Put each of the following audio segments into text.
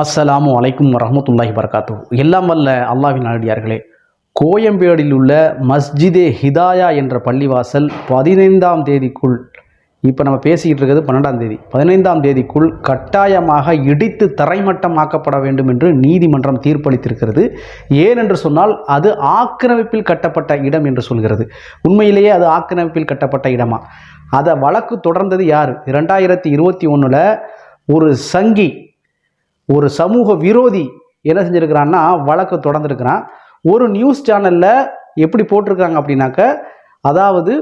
அஸ்ஸலாமு அலைக்கும் வரமத்துல்லாஹி வரகாத்து எல்லாம் வல்ல அல்லாஹ்வின் நாடியார்களே கோயம்பேடில் உள்ள மஸ்ஜிதே ஹிதாயா என்ற பள்ளிவாசல் பதினைந்தாம் தேதிக்குள் இப்போ நம்ம பேசிக்கிட்டு இருக்கிறது பன்னெண்டாம் தேதி. பதினைந்தாம் தேதிக்குள் கட்டாயமாக இடித்து தரைமட்டமாக்கப்பட வேண்டும் என்று நீதிமன்றம் தீர்ப்பளித்திருக்கிறது. ஏனென்று சொன்னால் அது ஆக்கிரமிப்பில் கட்டப்பட்ட இடம் என்று சொல்கிறது. உண்மையிலேயே அது ஆக்கிரமிப்பில் கட்டப்பட்ட இடமா? அதை வழக்கு தொடர்ந்தது யார்? இரண்டாயிரத்தி இருபத்தி ஒன்றில் ஒரு சங்கி ஒரு சமூக விரோதி என்ன செஞ்சுருக்கிறான்னா வழக்கு தொடர்ந்துருக்கிறான். ஒரு நியூஸ் சேனலில் எப்படி போட்டிருக்காங்க அப்படின்னாக்க அதாவது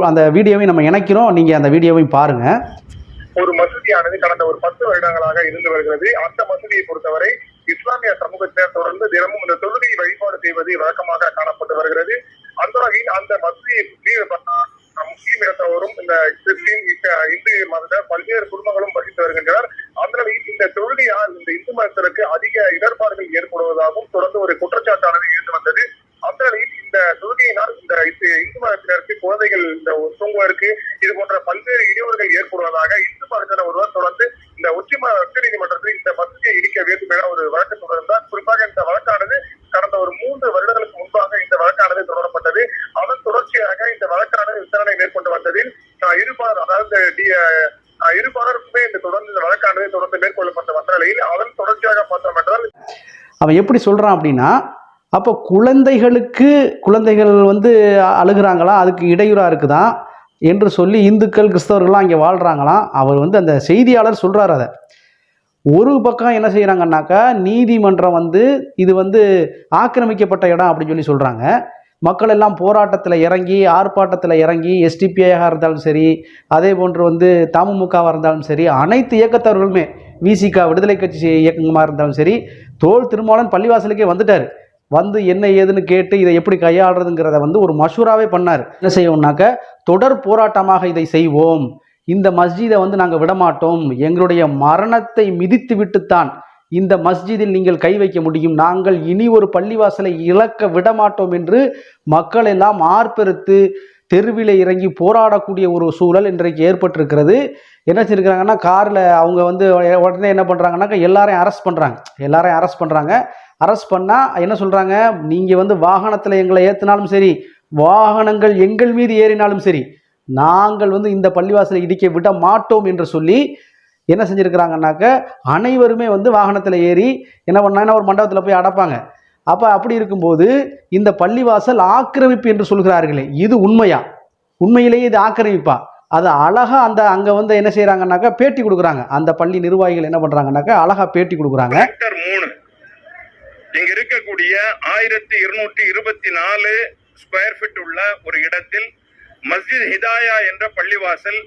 அந்த வீடியோவையும் நம்ம இணைக்கிறோம். நீங்கள் அந்த வீடியோவையும் பாருங்கள் ஒரு மசூதியானது கடந்த ஒரு பத்து வருடங்களாக இருந்து வருகிறது. அந்த மசூதியை பொறுத்தவரை இஸ்லாமிய சமூகத்தினர் தொடர்ந்து தினமும் இந்த தொழுகை வழிபாடு செய்வது வழக்கமாக காணப்பட்டு வருகிறது. அந்த வகையில் அந்த மசூதியை பார்த்தா, முஸ்லீம் இனத்தவரும் இந்த கிறிஸ்டின் இந்து மத பல்வேறு குடும்ப வசித்து வருகின்றனர் அந்த வகையில் இந்த தொழுகையால் இந்த இந்து மதத்திற்கு அதிக இடர்பாடுகள் ஏற்படுவதாகவும் தொடர்ந்து ஒரு குற்றச்சாட்டானது இருந்து வந்தது அந்த வகையில் இந்த தொழுகையினால் இந்த இந்து- இந்து மதத்தினருக்கு குழந்தைகள் இந்த தூங்குவதற்கு இது போன்ற பல்வேறு இடையூறுகள் ஏற்படுவதாக இந்து மதத்தினர் ஒருவர் தொடர்ந்து இந்த உச்ச உச்ச நீதிமன்றத்தில் இந்த மசூதியை இடிக்க வேண்டும் என ஒரு வழக்கு தொடர்ந்தார். குறிப்பாக இந்த வழக்கானது கடந்த ஒரு மூன்று வருடங்களுக்கு முன்பாக இந்த வழக்கானது தொடரப்பட்டது. அதன் தொடர்ச்சியாக இந்த வழக்கானது விசாரணை மேற்கொண்டு வந்ததில் ஆஹ், அதாவது டி- ஆஹ், இந்த தொடர்ந்து இந்த வழக்கானது தொடர்ந்து மேற்கொள்ளப்பட்ட வந்த நிலையில் அதன் தொடர்ச்சியாக பார்த்தோம் என்றால் அவன் எப்படி சொல்றான் அப்படின்னா அப்போ குழந்தைகளுக்கு குழந்தைகள் வந்து அழுகுறாங்களா? அதுக்கு இடையூறாக இருக்குதான் என்று சொல்லி இந்துக்கள் கிறிஸ்தவர்கள்லாம் இங்கே வாழ்கிறாங்களாம் அவர் வந்து அந்த செய்தியாளர் சொல்கிறார் அதை. ஒரு பக்கம் என்ன செய்கிறாங்கன்னாக்கா நீதிமன்றம் வந்து இது வந்து ஆக்கிரமிக்கப்பட்ட இடம் அப்படின்னு சொல்லி சொல்கிறாங்க மக்கள் எல்லாம் போராட்டத்தில் இறங்கி ஆர்ப்பாட்டத்தில் இறங்கி எஸ்டிபிஐயாக இருந்தாலும் சரி அதே போன்று வந்து தமுமுகவாக இருந்தாலும் சரி அனைத்து இயக்கத்தவர்களுமே விசிகா விடுதலை கட்சி இயக்கமாக இருந்தாலும் சரி தோல் திருமாவளன் பள்ளிவாசலுக்கே வந்துட்டார். வந்து என்ன ஏதுன்னு கேட்டு இதை எப்படி கையாளுறதுங்கிறத வந்து ஒரு மஷூராவே பண்ணார். என்ன செய்வோம்னாக்க தொடர் போராட்டமாக இதை செய்வோம். இந்த மஸ்ஜிதை வந்து நாங்கள் விடமாட்டோம். எங்களுடைய மரணத்தை மிதித்து விட்டுத்தான் இந்த மஸ்ஜிதில் நீங்கள் கை வைக்க முடியும். நாங்கள் இனி ஒரு பள்ளிவாசலை இழக்க விடமாட்டோம் என்று மக்கள் எல்லாம் ஆர்ப்பரித்து தெருவில் இறங்கி போராடக்கூடிய ஒரு சூழல் இன்றைக்கு ஏற்பட்டிருக்கிறது. என்ன செஞ்சுருக்காங்கன்னா காரில் அவங்க வந்து உடனே என்ன பண்ணுறாங்கன்னாக்கா எல்லாரையும் அரெஸ்ட் பண்ணுறாங்க எல்லாரையும் அரெஸ்ட் பண்ணுறாங்க அரெஸ்ட் பண்ணால் என்ன சொல்கிறாங்க நீங்கள் வந்து வாகனத்தில் எங்களை ஏற்றினாலும் சரி வாகனங்கள் எங்கள் மீது ஏறினாலும் சரி நாங்கள் வந்து இந்த பள்ளிவாசலை இடிக்க விட மாட்டோம் என்று சொல்லி என்ன செஞ்சுருக்கிறாங்கன்னாக்க அனைவருமே வந்து வாகனத்தில் ஏறி என்ன பண்ணாங்கன்னா ஒரு மண்டபத்தில் போய் அடைப்பாங்க. அப்போ அப்படி இருக்கும்போது இந்த பள்ளிவாசல் ஆக்கிரமிப்பு என்று சொல்கிறார்களே இது உண்மையா? உண்மையிலேயே இது ஆக்கிரமிப்பா? அது அழகாக அந்த அங்கே வந்து என்ன செய்கிறாங்கன்னாக்கா பேட்டி கொடுக்குறாங்க. அந்த பள்ளி நிர்வாகிகள் என்ன பண்ணுறாங்கனாக்கா அழகாக பேட்டி கொடுக்குறாங்க. செக்டர் இங்க இருக்கக்கூடிய ஆயிரத்தி இருநூற்றி இருபத்தி நாலு ஸ்கொயர் ஃபீட் உள்ள ஒரு இடத்தில் மஸ்ஜித் ஹிதாயா என்ற பள்ளிவாசல்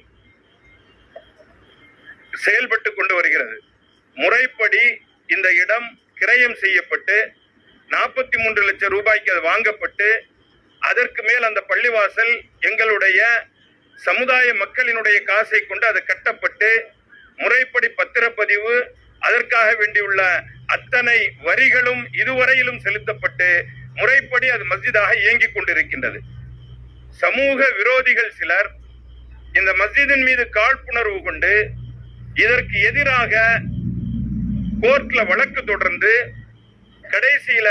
செயல்பட்டு கொண்டு வருகிறது. முறைப்படி இந்த இடம் கிரயம் செய்யப்பட்டு நாற்பத்தி மூன்று லட்சம் ரூபாய்க்கு அது வாங்கப்பட்டு அதற்கு மேல் அந்த பள்ளிவாசல் எங்களுடைய சமுதாய மக்களினுடைய காசை கொண்டு அது கட்டப்பட்டு முறைப்படி பத்திரப்பதிவு அதற்காக வேண்டியுள்ள அத்தனை வரிகளும் இதுவரையிலும் செலுத்தப்பட்டு முறைப்படி அது மஸ்ஜிதாக இயங்கிக் கொண்டிருக்கின்றது. சமூக விரோதிகள் சிலர் இந்த மஸ்ஜிதின் மீது காழ்ப்புணர்வு கொண்டு இதற்கு எதிராக கோர்ட்ல வழக்கு தொடர்ந்து கடைசியில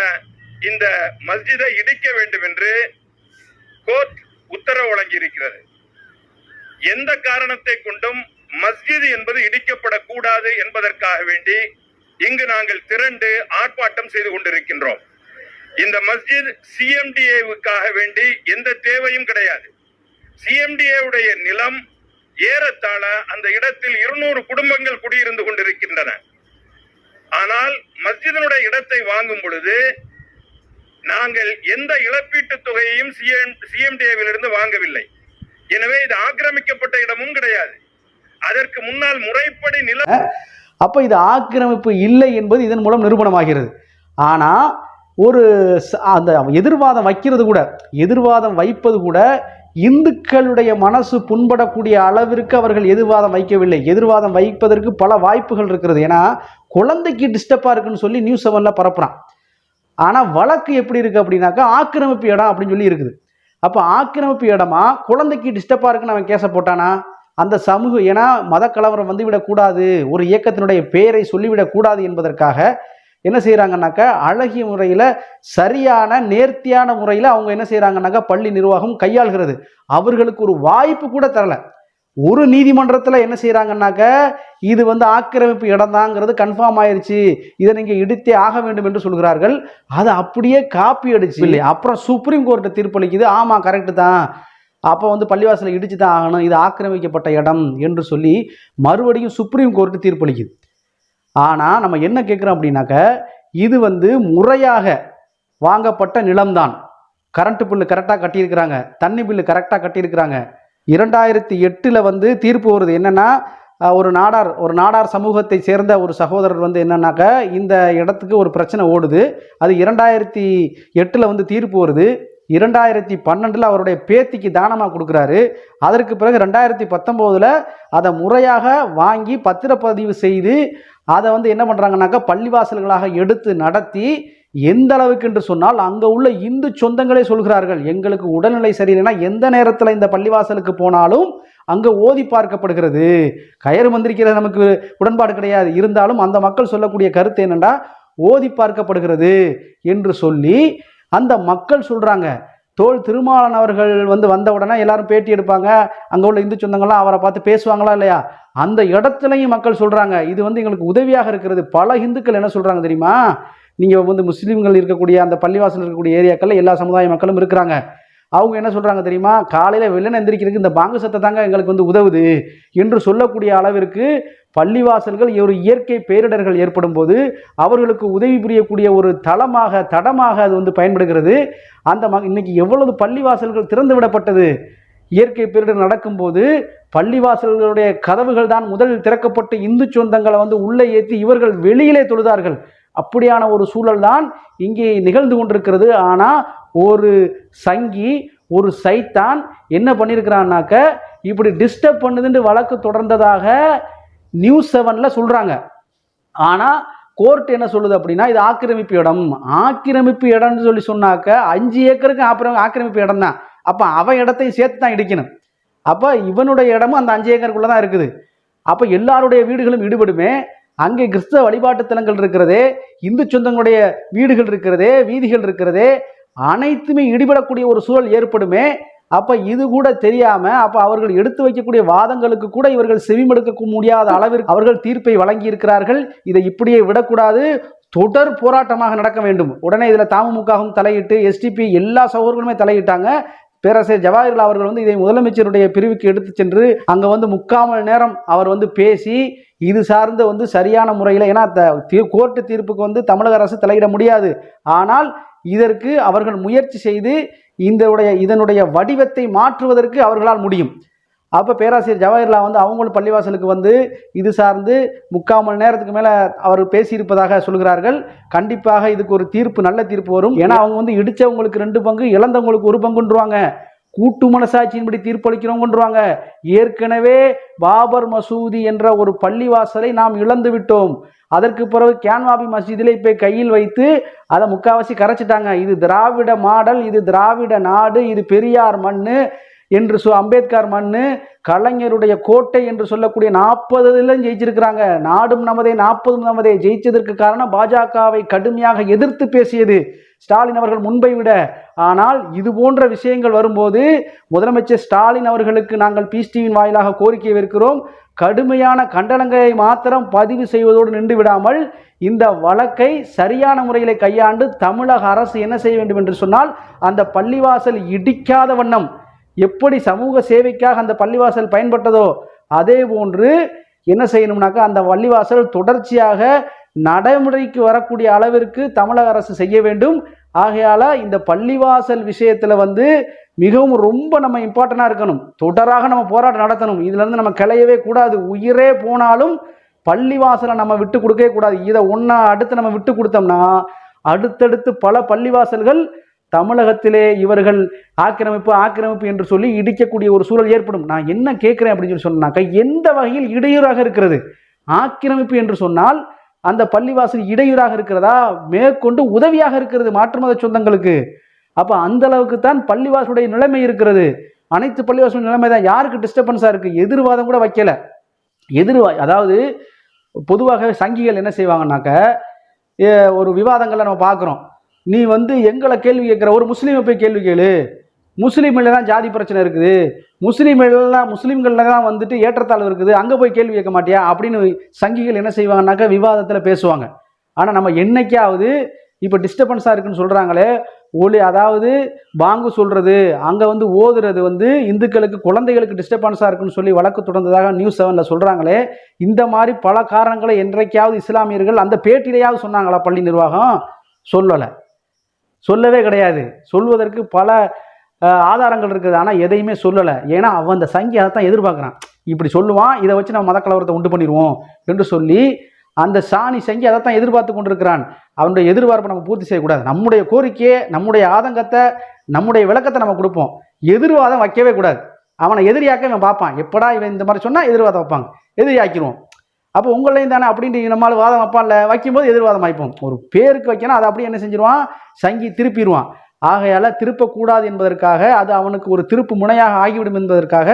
இந்த மஸ்ஜிதை இடிக்க வேண்டும் என்று கோர்ட் உத்தரவு வழங்கியிருக்கிறது. எந்த காரணத்தை கொண்டும் மஸ்ஜித் என்பது இடிக்கப்படக்கூடாது என்பதற்காக வேண்டி இங்கு நாங்கள் திரண்டு ஆர்ப்பாட்டம் செய்து கொண்டிருக்கின்றோம். இந்த மஸ்ஜித் சிஎம்டிஏவுக்காக வேண்டி எந்த தேவையும் கிடையாது. சிஎம்டிஏ உடைய நிலம் ஏறத்தாழ அந்த இடத்தில் இருநூறு குடும்பங்கள் குடியிருந்து கொண்டிருக்கின்றன. ஆனால் மஸ்ஜிதனுடைய இடத்தை வாங்கும் பொழுது நாங்கள் எந்த இழப்பீட்டுத் தொகையையும் சிஎம் சிஎம்டிஏவிலிருந்து வாங்கவில்லை. எனவே இது ஆக்கிரமிக்கப்பட்ட இடமும் கிடையாது. அதற்கு முன்னால் முறைப்படி நில அப்போ இது ஆக்கிரமிப்பு இல்லை என்பது இதன் மூலம் நிரூபணமாகிறது. ஆனால் ஒரு அந்த எதிர்வாதம் வைக்கிறது கூட எதிர்வாதம் வைப்பது கூட இந்துக்களுடைய மனசு புண்படக்கூடிய அளவிற்கு அவர்கள் எதிர்வாதம் வைக்கவில்லை. எதிர்வாதம் வைப்பதற்கு பல வாய்ப்புகள் இருக்கிறது. ஏன்னா குழந்தைக்கு டிஸ்டர்பாக இருக்குன்னு சொல்லி நியூஸ் செவனில் பரப்புகிறான் ஆனால் வழக்கு எப்படி இருக்குது அப்படின்னாக்கா ஆக்கிரமிப்பு இடம் அப்படின்னு சொல்லி இருக்குது. அப்போ ஆக்கிரமிப்பு இடமா குழந்தைக்கு டிஸ்டர்பாக இருக்குன்னு அவன் கேஸை போட்டானா? அந்த சமூக ஏன்னா மத கலவரம் வந்துவிடக்கூடாது ஒரு இயக்கத்தினுடைய பெயரை சொல்லிவிடக்கூடாது என்பதற்காக என்ன செய்கிறாங்கன்னாக்கா அழகிய முறையில் சரியான நேர்த்தியான முறையில் அவங்க என்ன செய்கிறாங்கன்னாக்கா பள்ளி நிர்வாகம் கையாள்கிறது. அவர்களுக்கு ஒரு வாய்ப்பு கூட தரல. ஒரு நீதிமன்றத்தில் என்ன செய்கிறாங்கன்னாக்க இது வந்து ஆக்கிரமிப்பு இடம்தாங்கிறது கன்ஃபார்ம் ஆயிருச்சு. இதை நீங்கள் இடித்தே ஆக வேண்டும் என்று சொல்கிறார்கள். அதை அப்படியே காப்பி அடிச்சு இல்லை. அப்புறம் சுப்ரீம் கோர்ட்டு தீர்ப்பளிக்குது. ஆமாம் கரெக்டு தான். அப்போ வந்து பள்ளிவாசலை இடிச்சு தான் ஆகணும் இது ஆக்கிரமிக்கப்பட்ட இடம் என்று சொல்லி மறுபடியும் சுப்ரீம் கோர்ட்டு தீர்ப்பளிக்குது ஆனால் நம்ம என்ன கேட்குறோம் அப்படின்னாக்க இது வந்து முறையாக வாங்கப்பட்ட நிலம்தான். கரண்ட் பில்லு கரெக்டாக கட்டியிருக்கிறாங்க தண்ணி பில்லு கரெக்டாக கட்டியிருக்கிறாங்க. இரண்டாயிரத்தி எட்டில் வந்து தீர்ப்பு வருது என்னென்னா ஒரு நாடார் ஒரு நாடார் சமூகத்தை சேர்ந்த ஒரு சகோதரர் வந்து என்னன்னாக்க இந்த இடத்துக்கு ஒரு பிரச்சனை ஓடுது. அது இரண்டாயிரத்தி எட்டில் வந்து தீர்ப்பு வருது. இரண்டாயிரத்தி பன்னெண்டில் அவருடைய பேத்திக்கு தானமாக கொடுக்குறாரு. அதற்கு பிறகு ரெண்டாயிரத்தி பத்தொம்போதில் அதை முறையாக வாங்கி பத்திரப்பதிவு செய்து அதை வந்து என்ன பண்ணுறாங்கனாக்கா பள்ளிவாசல்களாக எடுத்து நடத்தி எந்த அளவுக்கு என்று சொன்னால் அங்கே உள்ள இந்து சொந்தங்களே சொல்கிறார்கள். எங்களுக்கு உடல்நிலை சரியில்லைன்னா எந்த நேரத்தில் இந்த பள்ளிவாசலுக்கு போனாலும் அங்கே ஓதி பார்க்கப்படுகிறது. கயிறு மந்திரிக்கிற நமக்கு உடன்பாடு கிடையாது. இருந்தாலும் அந்த மக்கள் சொல்லக்கூடிய கருத்து என்னென்னா ஓதி பார்க்கப்படுகிறது என்று சொல்லி அந்த மக்கள் சொல்கிறாங்க தோல் திருமாவளவன் அவர்கள் வந்து வந்த உடனே எல்லாரும் பேட்டி எடுப்பாங்க அங்கே உள்ள இந்து சொந்தங்கள்லாம் அவரை பார்த்து பேசுவாங்களா இல்லையா? அந்த இடத்துலையும் மக்கள் சொல்கிறாங்க இது வந்து எங்களுக்கு உதவியாக இருக்கிறது. பல இந்துக்கள் என்ன சொல்கிறாங்க தெரியுமா? நீங்கள் வந்து முஸ்லீம்கள் இருக்கக்கூடிய அந்த பள்ளிவாசல் இருக்கக்கூடிய ஏரியாக்களில் எல்லா சமுதாய மக்களும் இருக்கிறாங்க. அவங்க என்ன சொல்கிறாங்க தெரியுமா? காலையில் வெள்ளன எந்திரிக்கிறதுக்கு இந்த பாங்கு சத்தை தாங்க எங்களுக்கு வந்து உதவுது என்று சொல்லக்கூடிய அளவிற்கு பள்ளிவாசல்கள் ஒரு இயற்கை பேரிடர்கள் ஏற்படும் போது அவர்களுக்கு உதவி புரியக்கூடிய ஒரு தளமாக தடமாக அது வந்து பயன்படுகிறது. அந்த ம இன்னைக்கு எவ்வளவு பள்ளிவாசல்கள் திறந்து விடப்பட்டது? இயற்கை பேரிடர் நடக்கும்போது பள்ளிவாசல்களுடைய கதவுகள் தான் முதலில் திறக்கப்பட்டு இந்து சொந்தங்களை வந்து உள்ளே ஏற்றி இவர்கள் வெளியிலே தொழுதார்கள். அப்படியான ஒரு சூழல் தான் இங்கே நிகழ்ந்து கொண்டிருக்கிறது. ஆனால் ஒரு சங்கி ஒரு சைத்தான் என்ன பண்ணியிருக்கிறான்னாக்க இப்படி டிஸ்டர்ப் பண்ணுதுன்னு வழக்கு தொடர்ந்ததாக நியூஸ் செவனில் சொல்கிறாங்க ஆனால் கோர்ட் என்ன சொல்லுது அப்படின்னா இது ஆக்கிரமிப்பு இடம். ஆக்கிரமிப்பு இடம்னு சொல்லி சொன்னாக்க அஞ்சு ஏக்கருக்கு அப்புறம் ஆக்கிரமிப்பு இடம் தான் அப்போ அவன் இடத்தையும் சேர்த்து தான் இடிக்கணும். அப்போ இவனுடைய இடமும் அந்த அஞ்சு ஏக்கருக்குள்ளே தான் இருக்குது. அப்போ எல்லாருடைய வீடுகளும் ஈடுபடுமே அங்கே கிறிஸ்தவ வழிபாட்டு தலங்கள் இருக்கிறதே இந்து சொந்தங்களுடைய வீடுகள் இருக்கிறதே வீதிகள் இருக்கிறதே அனைத்துமே இடிபடக்கூடிய ஒரு சூழல் ஏற்படுமே. அப்போ இது கூட தெரியாமல் அப்போ அவர்கள் எடுத்து வைக்கக்கூடிய வாதங்களுக்கு கூட இவர்கள் செவிமடுக்க முடியாத அளவிற்கு அவர்கள் தீர்ப்பை வழங்கி இருக்கிறார்கள் இதை இப்படியே விடக்கூடாது. தொடர் போராட்டமாக நடக்க வேண்டும். உடனே இதில் தமுமுகவும் தலையிட்டு எஸ்டிபி எல்லா சகோதரர்களுமே தலையிட்டாங்க. பேராசிரியர் ஜவஹர்லால் அவர்கள் வந்து இதை முதலமைச்சருடைய பிரிவுக்கு எடுத்து சென்று அங்கே வந்து முக்கால் மணி நேரம் அவர் வந்து பேசி இது சார்ந்த வந்து சரியான முறையில் ஏன்னா த- தீ- கோர்ட்டு தீர்ப்புக்கு வந்து தமிழக அரசு தலையிட முடியாது. ஆனால் இதற்கு அவர்கள் முயற்சி செய்து இந்த உடைய இதனுடைய வடிவத்தை மாற்றுவதற்கு அவர்களால் முடியும். அப்போ பேராசிரியர் ஜவஹர்லால் வந்து அவங்களும் பள்ளிவாசலுக்கு வந்து இது சார்ந்து முக்கால் மணி நேரத்துக்கு மேலே அவர் பேசியிருப்பதாக சொல்கிறார்கள். கண்டிப்பாக இதுக்கு ஒரு தீர்ப்பு நல்ல தீர்ப்பு வரும். ஏன்னா அவங்க வந்து இடித்தவங்களுக்கு ரெண்டு பங்கு இழந்தவங்களுக்கு ஒரு பங்குன்றுவாங்க. கூட்டு மனசாட்சியின்படி தீர்ப்பளிக்கிறோங்கன்றாங்க ஏற்கனவே பாபர் மசூதி என்ற ஒரு பள்ளிவாசலை நாம் இழந்து விட்டோம். அதற்கு பிறகு கேன்வாபி மசீதில் இப்போ கையில் வைத்து அதை முக்காவாசி கரைச்சிட்டாங்க. இது திராவிட மாடல் இது திராவிட நாடு இது பெரியார் மண்ணு. என்று சொ அம்பேத்கர் மண்ணு கலைஞருடைய கோட்டை என்று சொல்லக்கூடிய நாற்பதுலையும் ஜெயிச்சிருக்கிறாங்க. நாடும் நமதே நாற்பதும் நமதே. ஜெயிச்சதற்கு காரணம் பாஜகவை கடுமையாக எதிர்த்து பேசியது ஸ்டாலின் அவர்கள் முன்பை விட. ஆனால் இது போன்ற விஷயங்கள் வரும்போது முதலமைச்சர் ஸ்டாலின் அவர்களுக்கு நாங்கள் பீஸ் டிவியின் வாயிலாக கோரிக்கை வைக்கிறோம். கடுமையான கண்டனங்களை மாத்திரம் பதிவு செய்வதோடு நின்று விடாமல் இந்த வழக்கை சரியான முறையில் கையாண்டு தமிழக அரசு என்ன செய்ய வேண்டும் என்று சொன்னால் அந்த பள்ளிவாசல் இடிக்காத வண்ணம் எப்படி சமூக சேவைக்காக அந்த பள்ளிவாசல் பயன்பட்டதோ அதே போன்று என்ன செய்யணும்னாக்கா அந்த பள்ளிவாசல் தொடர்ச்சியாக நடைமுறைக்கு வரக்கூடிய அளவிற்கு தமிழக அரசு செய்ய வேண்டும். ஆகையால் இந்த பள்ளிவாசல் விஷயத்தில் வந்து மிகவும் ரொம்ப நம்ம இம்பார்ட்டண்டாக இருக்கணும். தொடராக நம்ம போராட்டம் நடத்தணும். இதுலேருந்து நம்ம கிளையவே கூடாது. உயிரே போனாலும் பள்ளிவாசலை நம்ம விட்டு கொடுக்கவே கூடாது. இதை ஒன்றா அடுத்து நம்ம விட்டு கொடுத்தோம்னா அடுத்தடுத்து பல பள்ளிவாசல்கள் தமிழகத்திலே இவர்கள் ஆக்கிரமிப்பு ஆக்கிரமிப்பு என்று சொல்லி இடிக்கக்கூடிய ஒரு சூழல் ஏற்படும். நான் என்ன கேட்குறேன் அப்படின்னு சொல்லி சொன்னாக்கா எந்த வகையில் இடையூறாக இருக்கிறது? ஆக்கிரமிப்பு என்று சொன்னால் அந்த பள்ளிவாசல் இடையூறாக இருக்கிறதா? மேற்கொண்டு உதவியாக இருக்கிறது மாற்று மத சொந்தங்களுக்கு. அப்போ அந்த அளவுக்கு தான் பள்ளிவாசலுடைய நிலைமை இருக்கிறது. அனைத்து பள்ளிவாசல் நிலைமை தான். யாருக்கு டிஸ்டர்பன்ஸாக இருக்குது எதிர்வாதம் கூட வைக்கல. எதிர்வா அதாவது பொதுவாக சங்கிகள் என்ன செய்வாங்கனாக்க ஒரு விவாதங்களை நம்ம பார்க்குறோம். நீ வந்து எங்களை கேள்வி கேட்குற ஒரு முஸ்லீமை போய் கேள்வி கேளு. முஸ்லீமில் தான் ஜாதி பிரச்சனை இருக்குது. முஸ்லீம்கள்லாம் முஸ்லீம்களில் தான் வந்துட்டு ஏற்றத்தாழ்வு இருக்குது. அங்கே போய் கேள்வி கேட்க மாட்டியா? அப்படின்னு சங்கிகள் என்ன செய்வாங்கன்னாக்கா விவாதத்தில் பேசுவாங்க. ஆனால் நம்ம என்னைக்காவது இப்போ டிஸ்டர்பன்ஸாக இருக்குன்னு சொல்கிறாங்களே ஒளி அதாவது பாங்கு சொல்கிறது அங்கே வந்து ஓதுறது வந்து இந்துக்களுக்கு குழந்தைகளுக்கு டிஸ்டர்பன்ஸாக இருக்குன்னு சொல்லி வழக்கு தொடர்ந்ததாக நியூஸ் செவனில் சொல்கிறாங்களே இந்த மாதிரி பல காரணங்களை என்றைக்காவது இஸ்லாமியர்கள் அந்த பேட்டியிலையாவது சொன்னாங்களா பள்ளி நிர்வாகம்? சொல்லலை. சொல்லவே கிடையாது. சொல்வதற்கு பல ஆதாரங்கள் இருக்குது. ஆனால் எதையுமே சொல்லலை. ஏன்னா அவன் அந்த சங்கி அதை தான் எதிர்பார்க்குறான். இப்படி சொல்லுவான் இதை வச்சு நம்ம மதக்கலவரத்தை உண்டு பண்ணிடுவோம் என்று சொல்லி அந்த சாணி சங்கி அதை தான் எதிர்பார்த்து கொண்டிருக்கிறான். அவனுடைய எதிர்பார்ப்பை நம்ம பூர்த்தி செய்யக்கூடாது. நம்முடைய கோரிக்கையை நம்முடைய ஆதங்கத்தை நம்முடைய விளக்கத்தை நம்ம கொடுப்போம். எதிர்வாதம் வைக்கவே கூடாது. அவனை எதிரியாக்க இவன் பார்ப்பான். எப்படா இவன் இந்த மாதிரி சொன்னால் எதிர்வாதம் வைப்பாங்க. எதிரியாக்கிடுவோம் அப்போ உங்களையும் தானே அப்படின்ட்டு நம்மளால் வாதம் வைப்பான்ல? வைக்கும்போது எதிர்வாதம் வைப்போம். ஒரு பேருக்கு வைக்கணும் அதை அப்படியே என்ன செஞ்சிருவான்? சங்கி திருப்பிடுவான் ஆகையால் திருப்பக்கூடாது என்பதற்காக அது அவனுக்கு ஒரு திருப்பு முனையாக ஆகிவிடும் என்பதற்காக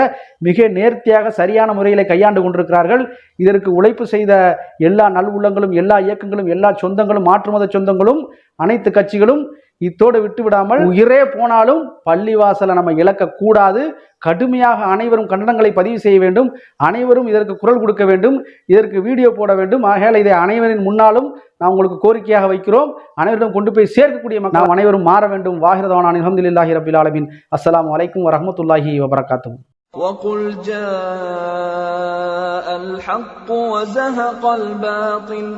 மிக நேர்த்தியாக சரியான முறையில் கையாண்டு கொண்டிருக்கிறார்கள். இதற்கு உழைப்பு செய்த எல்லா நல்வுள்ளங்களும் எல்லா இயக்கங்களும் எல்லா சொந்தங்களும் மாற்று மத சொந்தங்களும் அனைத்து கட்சிகளும் இத்தோடு விட்டு விடாமல் உயிரே போனாலும் பள்ளிவாசலை நம்ம இழக்கக்கூடாது கடுமையாக அனைவரும் கண்டனங்களை பதிவு செய்ய வேண்டும் அனைவரும் இதற்கு குரல் கொடுக்க வேண்டும் இதற்கு வீடியோ போட வேண்டும் ஆகையால் இதை அனைவரின் முன்னாலும் நான் உங்களுக்கு கோரிக்கையாக வைக்கிறோம் அனைவரிடம் கொண்டு போய் சேர்க்கக்கூடிய மக்கள் நாம் அனைவரும் மாற வேண்டும் வாகிரதவான அலமதுல்லாஹி ரபில் ஆலமின் அஸ்ஸலாமு அலைக்கும் வரஹமத்துல்லாஹி வபரகாத்தும் وقل جاء الحق وزهق الباطل